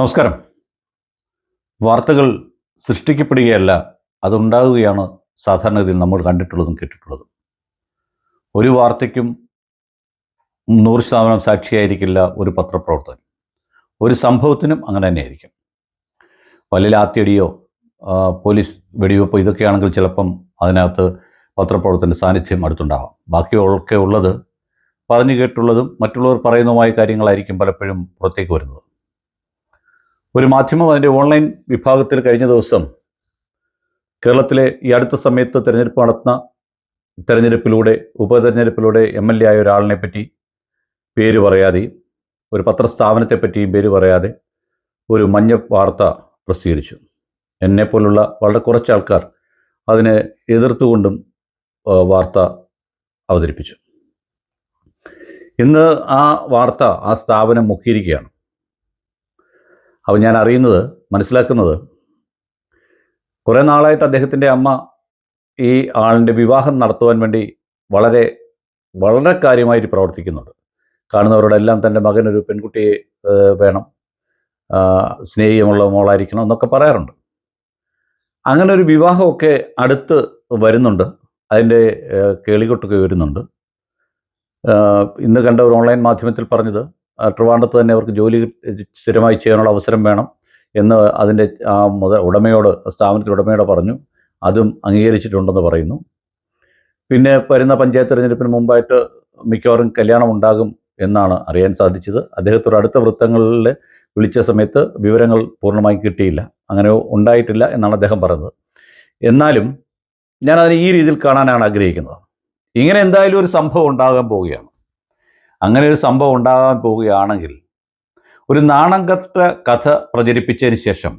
നമസ്കാരം. വാർത്തകൾ സൃഷ്ടിക്കപ്പെടുകയല്ല അതുണ്ടാകുകയാണ് സാധാരണഗതിയിൽ നമ്മൾ കണ്ടിട്ടുള്ളതും കേട്ടിട്ടുള്ളതും. ഒരു വാർത്തയ്ക്കും നൂറ് ശതമാനം സാക്ഷിയായിരിക്കില്ല ഒരു പത്രപ്രവർത്തകൻ. ഒരു സംഭവത്തിനും അങ്ങനെ തന്നെയായിരിക്കും. വലിയ ലാത്തിയടിയോ ആ, പോലീസ് വെടിവെപ്പോ ഇതൊക്കെയാണെങ്കിൽ ചിലപ്പം അതിനകത്ത് പത്രപ്രവർത്തന്റെ സാന്നിധ്യം അടുത്തുണ്ടാവാം. ബാക്കിയൊക്കെ ഉള്ളത് പറഞ്ഞു കേട്ടുള്ളതും മറ്റുള്ളവർ പറയുന്നതുമായ കാര്യങ്ങളായിരിക്കും പലപ്പോഴും പുറത്തേക്ക് വരുന്നത്. ഒരു മാധ്യമം അതിന്റെ ഓൺലൈൻ വിഭാഗത്തിൽ കഴിഞ്ഞ ദിവസം കേരളത്തിലെ ഈ അടുത്ത സമയത്ത് തിരഞ്ഞെടുപ്പ് നടത്തുന്ന തെരഞ്ഞെടുപ്പിലൂടെ ഉപതെരഞ്ഞെടുപ്പിലൂടെ എം എൽ എ ആയ ഒരാളിനെ പറ്റി പേര് പറയാതെ ഒരു പത്രസ്ഥാപനത്തെ പറ്റിയും പേര് പറയാതെ ഒരു മഞ്ഞ വാർത്ത പ്രസിദ്ധീകരിച്ചു. എന്നെപ്പോലുള്ള വളരെ കുറച്ച് ആൾക്കാർ അതിനെ എതിർത്തുകൊണ്ടും വാർത്ത അവതരിപ്പിച്ചു. ഇന്ന് ആ വാർത്ത ആ സ്ഥാപനം മുക്കിയിരിക്കുകയാണ്. അപ്പോൾ ഞാൻ അറിയുന്നത് മനസ്സിലാക്കുന്നത്. കുറേ നാളായിട്ട് അദ്ദേഹത്തിന്റെ അമ്മ ഈ ആളിന്റെ വിവാഹം നടത്തുവാൻ വേണ്ടി വളരെ വളരെ കാര്യമായിട്ട് പ്രവർത്തിക്കുന്നുണ്ട്. കാണുന്നവരോടെല്ലാം തന്റെ മകനൊരു പെൺകുട്ടിയെ വേണം സ്നേഹമുള്ള മോളായിരിക്കണം എന്നൊക്കെ പറയാറുണ്ട്. അങ്ങനെ ഒരു വിവാഹമൊക്കെ അടുത്ത് വരുന്നുണ്ട്. അതിന്റെ കേളികൊട്ടൊക്കെ വരുന്നുണ്ട്. ഇന്ന് കണ്ട ഒരു ഓൺലൈൻ മാധ്യമത്തിൽ പറഞ്ഞത് ആ, ട്രിവാൻഡ്രത്ത് തന്നെ അവർക്ക് ജോലി സ്ഥിരമായി ചെയ്യാനുള്ള അവസരം വേണം എന്ന് അതിന്റെ ആ മുത ഉടമയോട് സ്ഥാപനത്തിന്റെ ഉടമയോട് പറഞ്ഞു. അതും അംഗീകരിച്ചിട്ടുണ്ടെന്ന് പറയുന്നു. പിന്നെ വരുന്ന പഞ്ചായത്ത് തിരഞ്ഞെടുപ്പിന് മുമ്പായിട്ട് മിക്കവാറും കല്യാണം ഉണ്ടാകും എന്നാണ് അറിയാൻ സാധിച്ചത്. അദ്ദേഹത്തോട് അടുത്ത വൃത്തങ്ങളിൽ വിളിച്ച സമയത്ത് വിവരങ്ങൾ പൂർണമായി കിട്ടിയില്ല. അങ്ങനെ ഉണ്ടായിട്ടില്ല എന്നാണ് അദ്ദേഹം പറഞ്ഞത്. എന്നാലും ഞാൻ അതിനെ ഈ രീതിയിൽ കാണാനാണ് ആഗ്രഹിക്കുന്നത്. ഇങ്ങനെ എന്തായാലും ഒരു സംഭവം ഉണ്ടാകാൻ പോവുകയാണ്. അങ്ങനെ ഒരു സംഭവം ഉണ്ടാകാൻ പോവുകയാണെങ്കിൽ ഒരു നാണംകെട്ട കഥ പ്രചരിപ്പിച്ചതിന് ശേഷം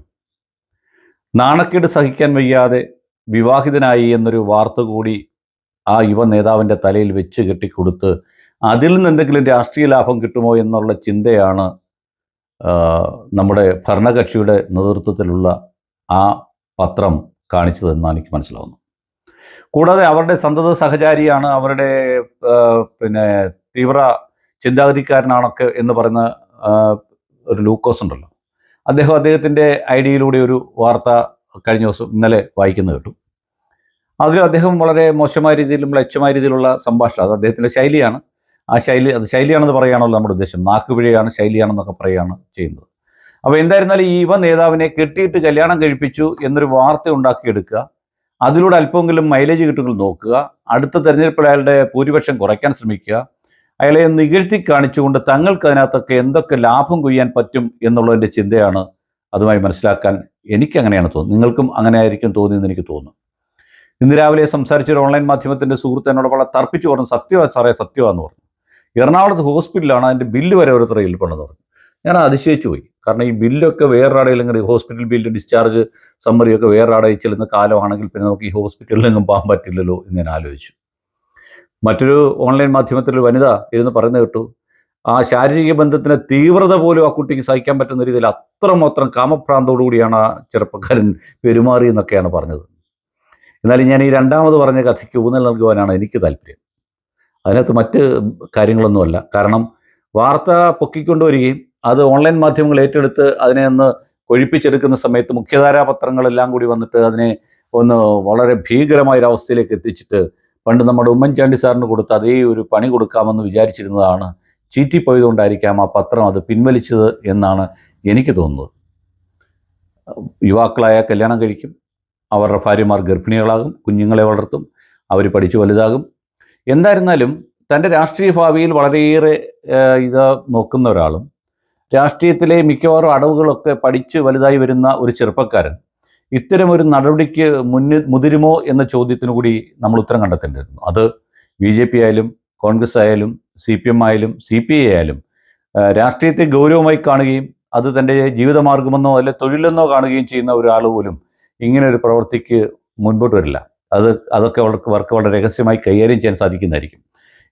നാണക്കേട് സഹിക്കാൻ വയ്യാതെ വിവാഹിതനായി എന്നൊരു വാർത്ത കൂടി ആ യുവ നേതാവിന്റെ തലയിൽ വെച്ച് കെട്ടിക്കൊടുത്ത് അതിൽ നിന്ന് എന്തെങ്കിലും രാഷ്ട്രീയ ലാഭം കിട്ടുമോ എന്നുള്ള ചിന്തയാണ് നമ്മുടെ ഭരണകക്ഷിയുടെ നേതൃത്വത്തിലുള്ള ആ പത്രം കാണിച്ചതെന്നാണ് എനിക്ക് മനസ്സിലാവുന്നത് കൂടാതെ അവരുടെ സന്തത സഹചാരിയാണ് അവരുടെ പിന്നെ തീവ്ര ചിന്താഗതിക്കാരനാണൊക്കെ എന്ന് പറയുന്ന ഒരു ലൂക്കോസ് ഉണ്ടല്ലോ. അദ്ദേഹം അദ്ദേഹത്തിന്റെ ഐ ഒരു വാർത്ത കഴിഞ്ഞ ദിവസം ഇന്നലെ വായിക്കുന്നത് കേട്ടു. അതിൽ അദ്ദേഹം വളരെ മോശമായ രീതിയിലും ലക്ഷ്യമായ രീതിയിലുള്ള സംഭാഷണം അത് അദ്ദേഹത്തിന്റെ ശൈലിയാണ്. ആ ശൈലി അത് ശൈലിയാണെന്ന് പറയുകയാണല്ലോ നമ്മുടെ ഉദ്ദേശം. നാക്കുപിഴയാണ് ശൈലിയാണെന്നൊക്കെ പറയുകയാണ് ചെയ്യുന്നത്. അപ്പോൾ എന്തായിരുന്നാലും ഈ യുവ നേതാവിനെ കെട്ടിയിട്ട് കല്യാണം കഴിപ്പിച്ചു എന്നൊരു വാർത്ത ഉണ്ടാക്കിയെടുക്കുക അതിലൂടെ അല്പമെങ്കിലും മൈലേജ് കിട്ടുമെങ്കിൽ നോക്കുക അടുത്ത തെരഞ്ഞെടുപ്പിൽ അയാളുടെ ഭൂരിപക്ഷം കുറയ്ക്കാൻ ശ്രമിക്കുക അയാളെ നികഴ്ത്തി കാണിച്ചുകൊണ്ട് തങ്ങൾക്ക് അതിനകത്തൊക്കെ എന്തൊക്കെ ലാഭം കൊയ്യാൻ പറ്റും എന്നുള്ളതിന്റെ ചിന്തയാണ് അതുമായി മനസ്സിലാക്കാൻ എനിക്ക് അങ്ങനെയാണ് തോന്നുന്നത്. നിങ്ങൾക്കും അങ്ങനെ ആയിരിക്കും തോന്നിയെന്ന് എനിക്ക് തോന്നുന്നു. ഇന്ന് രാവിലെ സംസാരിച്ച ഒരു ഓൺലൈൻ മാധ്യമത്തിന്റെ സുഹൃത്ത് എന്നോട് വളരെ തർപ്പിച്ചു പറഞ്ഞു സത്യമാ സാറേ സത്യമാന്ന് പറഞ്ഞു. എറണാകുളത്ത് ഹോസ്പിറ്റലാണ് അതിന്റെ ബില്ല് വരെ ഓരോരുത്തർ ഇരിപ്പുണ്ടെന്ന് പറഞ്ഞു. ഞാൻ അതിശയിച്ചു പോയി. കാരണം ഈ ബില്ലൊക്കെ വേറൊരാടെ അല്ലെങ്കിൽ ഹോസ്പിറ്റൽ ബില്ല് ഡിസ്ചാർജ് സമ്മറിയൊക്കെ വേറൊരാടെ ചെല്ലുന്ന കാലമാണെങ്കിൽ പിന്നെ നമുക്ക് ഈ ഹോസ്പിറ്റലിലെങ്ങും പോകാൻ പറ്റില്ലല്ലോ എന്ന് ഞാൻ ആലോചിച്ചു. മറ്റൊരു ഓൺലൈൻ മാധ്യമത്തിൽ വനിത ഇരുന്ന് പറയുന്നത് കേട്ടു ആ ശാരീരിക ബന്ധത്തിന് തീവ്രത പോലും ആ കുട്ടിക്ക് സഹിക്കാൻ പറ്റുന്ന രീതിയിൽ അത്രമാത്രം കാമഭ്രാന്തോടുകൂടിയാണ് ആ ചെറുപ്പക്കാരൻ പെരുമാറി എന്നൊക്കെയാണ് പറഞ്ഞത്. എന്നാലും ഞാൻ ഈ രണ്ടാമത് പറഞ്ഞ കഥയ്ക്ക് ഊന്നൽ നൽകുവാനാണ് എനിക്ക് താല്പര്യം. അതിനകത്ത് മറ്റ് കാര്യങ്ങളൊന്നുമല്ല. കാരണം വാർത്ത പൊക്കിക്കൊണ്ടുവരികയും അത് ഓൺലൈൻ മാധ്യമങ്ങൾ ഏറ്റെടുത്ത് അതിനെ ഒന്ന് ഒഴിപ്പിച്ചെടുക്കുന്ന സമയത്ത് മുഖ്യധാരാ പത്രങ്ങളെല്ലാം കൂടി വന്നിട്ട് അതിനെ ഒന്ന് വളരെ ഭീകരമായൊരവസ്ഥയിലേക്ക് എത്തിച്ചിട്ട് പണ്ട് നമ്മുടെ ഉമ്മൻചാണ്ടി സാറിന് കൊടുത്ത അതേ ഒരു പണി കൊടുക്കാമെന്ന് വിചാരിച്ചിരുന്നതാണ് ചീറ്റിപ്പോയതുകൊണ്ടായിരിക്കാം ആ പത്രം അത് പിൻവലിച്ചത് എന്നാണ് എനിക്ക് തോന്നുന്നത്. യുവാക്കളായ കല്യാണം കഴിക്കും അവരുടെ ഭാര്യമാർ ഗർഭിണികളാകും കുഞ്ഞുങ്ങളെ വളർത്തും അവർ പഠിച്ചു വലുതാകും. എന്തായിരുന്നാലും തന്റെ രാഷ്ട്രീയ ഭാവിയിൽ വളരെയേറെ ഇത് നോക്കുന്ന ഒരാളും രാഷ്ട്രീയത്തിലെ മിക്കവാറും അടവുകളൊക്കെ പഠിച്ച് വലുതായി വരുന്ന ഒരു ചെറുപ്പക്കാരൻ ഇത്തരം ഒരു നടപടിക്ക് മുന്നിൽ മുതിരുമോ എന്ന ചോദ്യത്തിനു കൂടി നമ്മൾ ഉത്തരം കണ്ടെത്തേണ്ടിയിരുന്നു. അത് ബി ജെ പി ആയാലും കോൺഗ്രസ് ആയാലും സി പി എം ആയാലും സി പി ഐ ആയാലും രാഷ്ട്രീയത്തെ ഗൗരവമായി കാണുകയും അത് തന്റെ ജീവിതമാർഗമെന്നോ അല്ലെ തൊഴിലെന്നോ കാണുകയും ചെയ്യുന്ന ഒരാൾ പോലും ഇങ്ങനെ ഒരു പ്രവൃത്തിക്ക് മുൻപോട്ട് വരില്ല. അത് അതൊക്കെ അവർക്ക് അവർക്ക് വളരെ രഹസ്യമായി കൈകാര്യം ചെയ്യാൻ സാധിക്കുന്നതായിരിക്കും.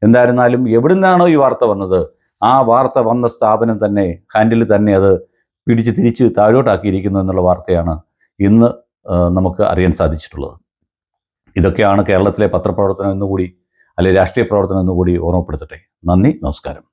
എന്തായിരുന്നാലും എവിടെ നിന്നാണോ ഈ വാർത്ത വന്നത് ആ വാർത്ത വന്ന സ്ഥാപനം തന്നെ ഹാൻഡിൽ തന്നെ അത് പിടിച്ച് തിരിച്ച് താഴോട്ടാക്കിയിരിക്കുന്നു എന്നുള്ള വാർത്തയാണ് ഇന്ന് നമുക്ക് അറിയാൻ സാധിച്ചിട്ടുള്ളത്. ഇതൊക്കെയാണ് കേരളത്തിലെ പത്രപ്രവർത്തനം എന്നുകൂടി അല്ലെങ്കിൽ രാഷ്ട്രീയ പ്രവർത്തനം എന്നുകൂടി ഓർമ്മപ്പെടുത്തട്ടെ. നന്ദി നമസ്കാരം.